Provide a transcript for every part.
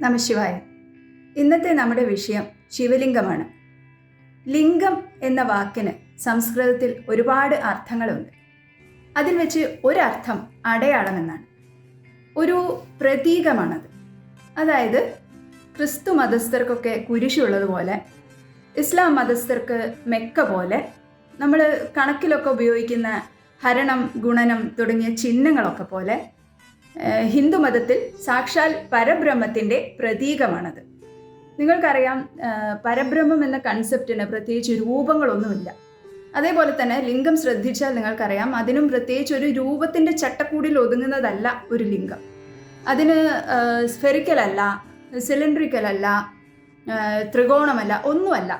നമശിവായ. ഇന്നത്തെ നമ്മുടെ വിഷയം ശിവലിംഗമാണ്. ലിംഗം എന്ന വാക്കിന് സംസ്കൃതത്തിൽ ഒരുപാട് അർത്ഥങ്ങളുണ്ട്. അതിൽ വെച്ച് ഒരർത്ഥം അടയാളം എന്നാണ് ഒരു പ്രതീകമാണത്. അതായത് ക്രിസ്തു മതസ്ഥർക്കൊക്കെ കുരിശുള്ളതുപോലെ ഇസ്ലാം മതസ്ഥർക്ക് മെക്ക പോലെ നമ്മൾ കണക്കിലൊക്കെ ഉപയോഗിക്കുന്ന ഹരണം ഗുണനം തുടങ്ങിയ ചിഹ്നങ്ങളൊക്കെ പോലെ ഏഹ്, ഹിന്ദു മതത്തിൽ സാക്ഷാൽ പരബ്രഹ്മത്തിന്റെ പ്രതീകമാണത്. നിങ്ങൾക്കറിയാം പരബ്രഹ്മം എന്ന കൺസെപ്റ്റിന് പ്രത്യേകിച്ച് രൂപങ്ങളൊന്നുമില്ല. അതേപോലെ തന്നെ ലിംഗം ശ്രദ്ധിച്ചാൽ നിങ്ങൾക്കറിയാം അതിനും പ്രത്യേകിച്ച് ഒരു രൂപത്തിന്റെ ചട്ടക്കൂടിൽ ഒതുങ്ങുന്നതല്ല ഒരു ലിംഗം. അതിന് സ്ഫെറിക്കലല്ല ഏഹ്, ത്രികോണമല്ല ഒന്നുമല്ല.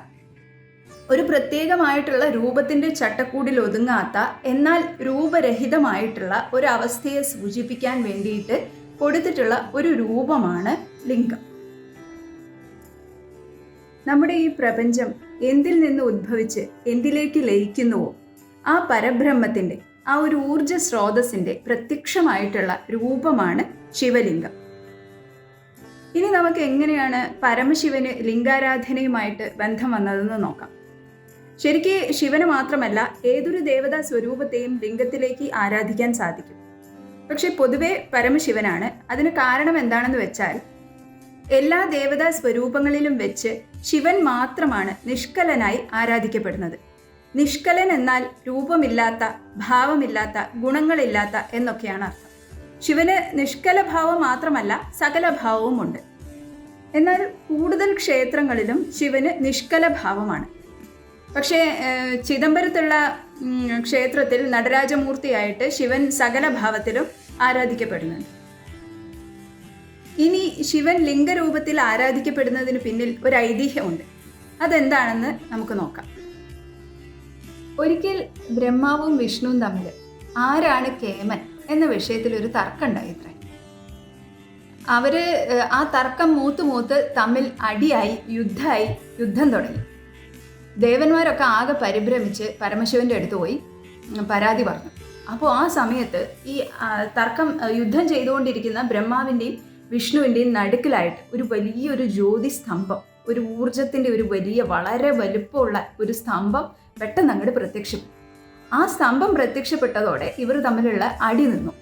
ഒരു പ്രത്യേകമായിട്ടുള്ള രൂപത്തിന്റെ ചട്ടക്കൂടിൽ ഒതുങ്ങാത്ത എന്നാൽ രൂപരഹിതമായിട്ടുള്ള ഒരു അവസ്ഥയെ സൂചിപ്പിക്കാൻ വേണ്ടിയിട്ട് കൊടുത്തിട്ടുള്ള ഒരു രൂപമാണ് ലിംഗം. നമ്മുടെ ഈ പ്രപഞ്ചം എന്തിൽ നിന്ന് ഉദ്ഭവിച്ച് എന്തിലേക്ക് ലയിക്കുന്നുവോ ആ പരബ്രഹ്മത്തിന്റെ ആ ഒരു ഊർജ സ്രോതസ്സിന്റെ പ്രത്യക്ഷമായിട്ടുള്ള രൂപമാണ് ശിവലിംഗം. ഇനി നമുക്ക് എങ്ങനെയാണ് പരമശിവന് ലിംഗാരാധനയുമായിട്ട് ബന്ധം വന്നതെന്ന് നോക്കാം. ശരിക്ക് ശിവന് മാത്രമല്ല ഏതൊരു ദേവതാ സ്വരൂപത്തെയും ലിംഗത്തിലേക്ക് ആരാധിക്കാൻ സാധിക്കും. പക്ഷെ പൊതുവെ പരമശിവനാണ്. അതിന് കാരണം എന്താണെന്ന് വെച്ചാൽ എല്ലാ ദേവതാ സ്വരൂപങ്ങളിലും വെച്ച് ശിവൻ മാത്രമാണ് നിഷ്കലനായി ആരാധിക്കപ്പെടുന്നത്. നിഷ്കലൻ എന്നാൽ രൂപമില്ലാത്ത ഭാവമില്ലാത്ത ഗുണങ്ങളില്ലാത്ത എന്നൊക്കെയാണ് അർത്ഥം. ശിവന് നിഷ്കല ഭാവം മാത്രമല്ല സകല ഭാവവുമുണ്ട്. എന്നാൽ കൂടുതൽ ക്ഷേത്രങ്ങളിലും ശിവന് നിഷ്കല ഭാവമാണ്. പക്ഷേ ചിദംബരത്തുള്ള ക്ഷേത്രത്തിൽ നടരാജമൂർത്തിയായിട്ട് ശിവൻ സകല ഭാവത്തിലും ആരാധിക്കപ്പെടുന്നുണ്ട്. ഇനി ശിവൻ ലിംഗരൂപത്തിൽ ആരാധിക്കപ്പെടുന്നതിന് പിന്നിൽ ഒരു ഐതിഹ്യമുണ്ട് അതെന്താണെന്ന് നമുക്ക് നോക്കാം. ഒരിക്കൽ ബ്രഹ്മാവും വിഷ്ണുവും തമ്മിൽ ആരാണ് കേമൻ എന്ന വിഷയത്തിൽ ഒരു തർക്കം ഉണ്ടായിത്രേ അവർ ആ തർക്കം മൂത്ത് മൂത്ത് തമ്മിൽ അടിയായി യുദ്ധമായി യുദ്ധം തുടങ്ങി. ദേവന്മാരൊക്കെ ആകെ പരിഭ്രമിച്ച് പരമശിവന്റെ അടുത്ത് പോയി പരാതി പറഞ്ഞു. അപ്പോൾ ആ സമയത്ത് ഈ തർക്കം യുദ്ധം ചെയ്തുകൊണ്ടിരിക്കുന്ന ബ്രഹ്മാവിന്റെയും വിഷ്ണുവിന്റെയും നടുക്കിലായിട്ട് ഒരു വലിയൊരു ജ്യോതി സ്തംഭം ഒരു ഊർജത്തിന്റെ ഒരു വലിയ വളരെ വലുപ്പമുള്ള ഒരു സ്തംഭം പെട്ടെന്ന് അങ്ങോട്ട് പ്രത്യക്ഷപ്പെട്ടു. ആ സ്തംഭം പ്രത്യക്ഷപ്പെട്ടതോടെ ഇവർ തമ്മിലുള്ള അടി നിന്നു.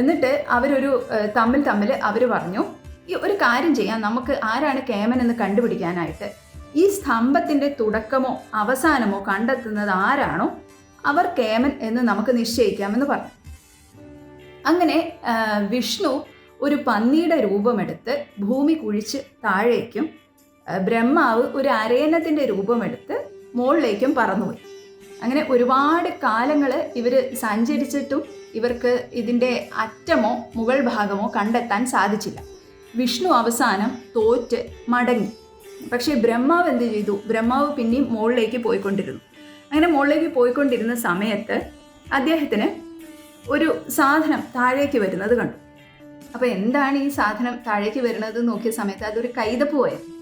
എന്നിട്ട് അവരൊരു തമ്മിൽ തമ്മിൽ അവർ പറഞ്ഞു ഈ ഒരു കാര്യം ചെയ്യാം നമുക്ക് ആരാണ് കേമൻ എന്ന് കണ്ടുപിടിക്കാനായിട്ട് ഈ സ്തംഭത്തിന്റെ തുടക്കമോ അവസാനമോ കണ്ടെത്തുന്നത് ആരാണോ അവർ കേമൻ എന്ന് നമുക്ക് നിശ്ചയിക്കാമെന്ന് പറഞ്ഞു. അങ്ങനെ വിഷ്ണു ഒരു പന്നിയുടെ രൂപമെടുത്ത് ഭൂമി കുഴിച്ച് താഴേക്കും ബ്രഹ്മാവ് ഒരു അരയനത്തിന്റെ രൂപമെടുത്ത് മുകളിലേക്കും പറന്നുപോയി. അങ്ങനെ ഒരുപാട് കാലങ്ങൾ ഇവർ സഞ്ചരിച്ചിട്ടും ഇവർക്ക് ഇതിന്റെ അറ്റമോ മുകൾ ഭാഗമോ കണ്ടെത്താൻ സാധിച്ചില്ല. വിഷ്ണു അവസാനം തോറ്റ് മടങ്ങി. പക്ഷേ ബ്രഹ്മാവ് എന്ത് ചെയ്തു? ബ്രഹ്മാവ് പിന്നെയും മുകളിലേക്ക് പോയിക്കൊണ്ടിരുന്നു. അങ്ങനെ മുകളിലേക്ക് പോയിക്കൊണ്ടിരുന്ന സമയത്ത് അദ്ദേഹത്തിന് ഒരു സാധനം താഴേക്ക് വരുന്നത് കണ്ടു. അപ്പോൾ എന്താണ് ഈ സാധനം താഴേക്ക് വരുന്നത് നോക്കിയ സമയത്ത് അതൊരു കൈതപ്പൂവായിരുന്നു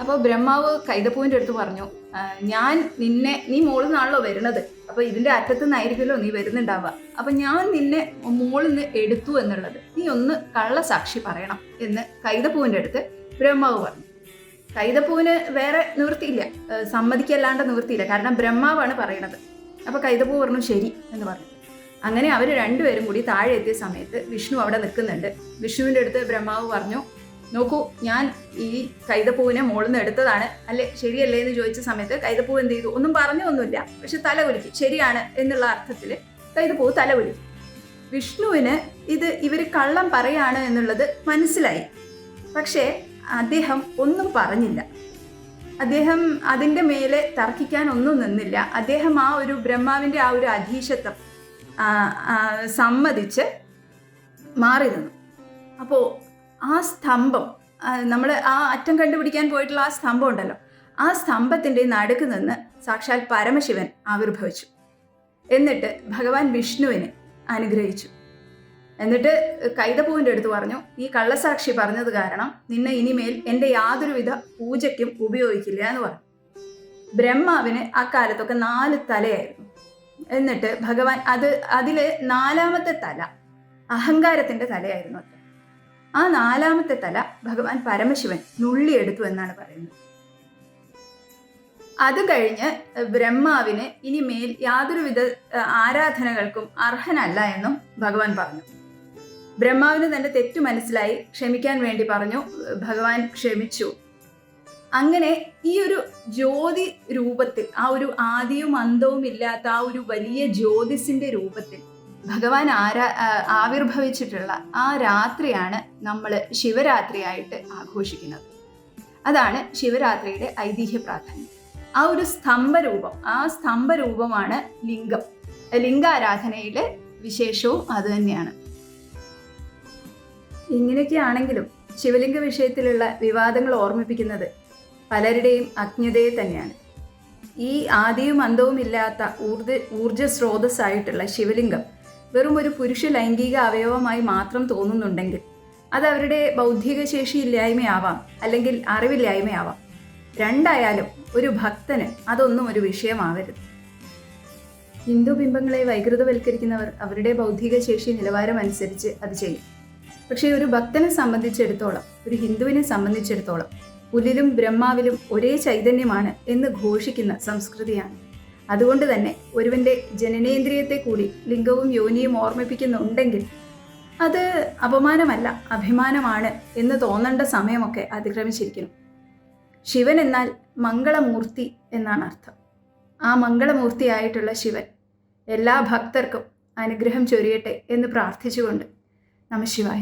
അപ്പോൾ ബ്രഹ്മാവ് കൈതപ്പൂവിന്റെ അടുത്ത് പറഞ്ഞു ഞാൻ നിന്നെ നീ മുകളിൽ നിന്നാണല്ലോ വരുന്നത്. അപ്പോൾ ഇതിന്റെ അറ്റത്തു നിന്നായിരിക്കുമല്ലോ നീ വരുന്നുണ്ടാവുക. അപ്പോൾ ഞാൻ നിന്നെ മുകളിൽ നിന്ന് എടുത്തു എന്നുള്ളത്. നീ ഒന്ന് കള്ളസാക്ഷി പറയണം എന്ന് കൈതപ്പൂവിന്റെ അടുത്ത് ബ്രഹ്മാവ് പറഞ്ഞു. കൈതപ്പൂവിന് വേറെ നിവൃത്തിയില്ല. സമ്മതിക്കല്ലാണ്ട് നിവൃത്തിയില്ല. കാരണം ബ്രഹ്മാവാണ് പറയണത്. അപ്പോൾ കൈതപ്പൂ പറഞ്ഞു ശരി എന്ന് പറഞ്ഞു. അങ്ങനെ അവർ രണ്ടുപേരും കൂടി താഴെ എത്തിയ സമയത്ത് വിഷ്ണു അവിടെ നിൽക്കുന്നുണ്ട്. വിഷ്ണുവിന്റെ അടുത്ത് ബ്രഹ്മാവ് പറഞ്ഞു നോക്കൂ ഞാൻ ഈ കൈതപ്പൂവിനെ മുകളിൽ നിന്ന് എടുത്തതാണ്. അല്ലെ? ശരിയല്ലേ? എന്ന് ചോദിച്ച സമയത്ത് കൈതപ്പൂവ് എന്ത് ചെയ്തു? ഒന്നും പറഞ്ഞൊന്നുമില്ല. പക്ഷെ തല കുലുക്കി. ശരിയാണ് എന്നുള്ള അർത്ഥത്തിൽ കൈതപ്പൂവ് തല വിഷ്ണുവിന് ഇത് ഇവർ കള്ളം പറയാണ് എന്നുള്ളത് മനസ്സിലായി. പക്ഷേ അദ്ദേഹം ഒന്നും പറഞ്ഞില്ല. അദ്ദേഹം അതിന്റെ മേലെ തർക്കിക്കാൻ ഒന്നും നിന്നില്ല. അദ്ദേഹം ആ ഒരു ബ്രഹ്മാവിന്റെ ആ ഒരു അധീശത്വം സമ്മതിച്ച് മാറി നിന്നു. അപ്പോൾ ആ സ്തംഭം നമ്മൾ ആ അറ്റം കണ്ടുപിടിക്കാൻ പോയിട്ടുള്ള ആ സ്തംഭം ഉണ്ടല്ലോ. ആ സ്തംഭത്തിന്റെ നടുക്ക് നിന്ന് സാക്ഷാൽ പരമശിവൻ ആവിർഭവിച്ചു. എന്നിട്ട് ഭഗവാൻ വിഷ്ണുവിനെ അനുഗ്രഹിച്ചു. എന്നിട്ട് കൈതപ്പൂവിന്റെ അടുത്ത് പറഞ്ഞു ഈ കള്ളസാക്ഷി പറഞ്ഞത് കാരണം നിന്നെ ഇനിമേൽ എന്റെ യാതൊരുവിധ പൂജയ്ക്കും ഉപയോഗിക്കില്ല എന്ന് പറഞ്ഞു. ബ്രഹ്മാവിന് അക്കാലത്തൊക്കെ കാലത്തൊക്കെ നാല് തലയായിരുന്നു. എന്നിട്ട് ഭഗവാൻ അത് അതിലെ നാലാമത്തെ തല അഹങ്കാരത്തിന്റെ തലയായിരുന്നു അത്. ആ നാലാമത്തെ തല ഭഗവാൻ പരമശിവൻ നുള്ളിയെടുത്തു എന്നാണ് പറയുന്നത്. അത് കഴിഞ്ഞ് ബ്രഹ്മാവിന് ഇനി മേൽ യാതൊരുവിധ ആരാധനകൾക്കും അർഹനല്ല എന്നും ഭഗവാൻ പറഞ്ഞു. ബ്രഹ്മാവിന് തന്റെ തെറ്റു മനസ്സിലായി ക്ഷമിക്കാൻ വേണ്ടി പറഞ്ഞു. ഭഗവാൻ ക്ഷമിച്ചു. അങ്ങനെ ഈ ഒരു ജ്യോതി രൂപത്തിൽ ആ ഒരു ആദിയും അന്തവും ഇല്ലാത്ത ആ ഒരു വലിയ ജ്യോതിസിന്റെ രൂപത്തിൽ ഭഗവാൻ ആരാ ആവിർഭവിച്ചിട്ടുള്ള ആ രാത്രിയാണ് നമ്മൾ ശിവരാത്രിയായിട്ട് ആഘോഷിക്കുന്നത്. അതാണ് ശിവരാത്രിയുടെ ഐതിഹ്യ പ്രാധാന്യം. ആ ഒരു സ്തംഭരൂപം ആ സ്തംഭരൂപമാണ് ലിംഗം. ലിംഗാരാധനയിലെ വിശേഷവും അതുതന്നെയാണ് ഇങ്ങനെയൊക്കെ ആണെങ്കിലും ശിവലിംഗ വിഷയത്തിലുള്ള വിവാദങ്ങൾ ഓർമ്മിപ്പിക്കുന്നത് പലരുടെയും അജ്ഞതയെ തന്നെയാണ്. ഈ ആദിയും അന്തവും ഇല്ലാത്ത ഊർജ ഊർജ സ്രോതസ്സായിട്ടുള്ള ശിവലിംഗം വെറും ഒരു പുരുഷ ലൈംഗിക അവയവമായി മാത്രം തോന്നുന്നുണ്ടെങ്കിൽ അത് അവരുടെ ബൗദ്ധിക ശേഷി ഇല്ലായ്മയാവാം അല്ലെങ്കിൽ അറിവില്ലായ്മയാവാം. രണ്ടായാലും ഒരു ഭക്തന് അതൊന്നും ഒരു വിഷയമാവരുത്. ഹിന്ദു ബിംബങ്ങളെ വൈകൃതവൽക്കരിക്കുന്നവർ അവരുടെ ബൗദ്ധിക ശേഷി നിലവാരം അനുസരിച്ച് അത് ചെയ്യും. പക്ഷേ ഒരു ഭക്തനെ സംബന്ധിച്ചിടത്തോളം ഒരു ഹിന്ദുവിനെ സംബന്ധിച്ചിടത്തോളം പുലിലും ബ്രഹ്മാവിലും ഒരേ ചൈതന്യമാണ് എന്ന് ഘോഷിക്കുന്ന സംസ്കൃതിയാണ്. അതുകൊണ്ട് തന്നെ ഒരുവന്റെ ജനനേന്ദ്രിയത്തെ കൂടി ലിംഗവും യോനിയും ഓർമ്മിപ്പിക്കുന്നുണ്ടെങ്കിൽ അത് അപമാനമല്ല അഭിമാനമാണ് എന്ന് തോന്നേണ്ട സമയമൊക്കെ അതിക്രമിച്ചിരിക്കുന്നു. ശിവൻ എന്നാൽ മംഗളമൂർത്തി എന്നാണ് അർത്ഥം. ആ മംഗളമൂർത്തിയായിട്ടുള്ള ശിവൻ എല്ലാ ഭക്തർക്കും അനുഗ്രഹം ചൊരിയട്ടെ എന്ന് പ്രാർത്ഥിച്ചുകൊണ്ട് നമശിവായ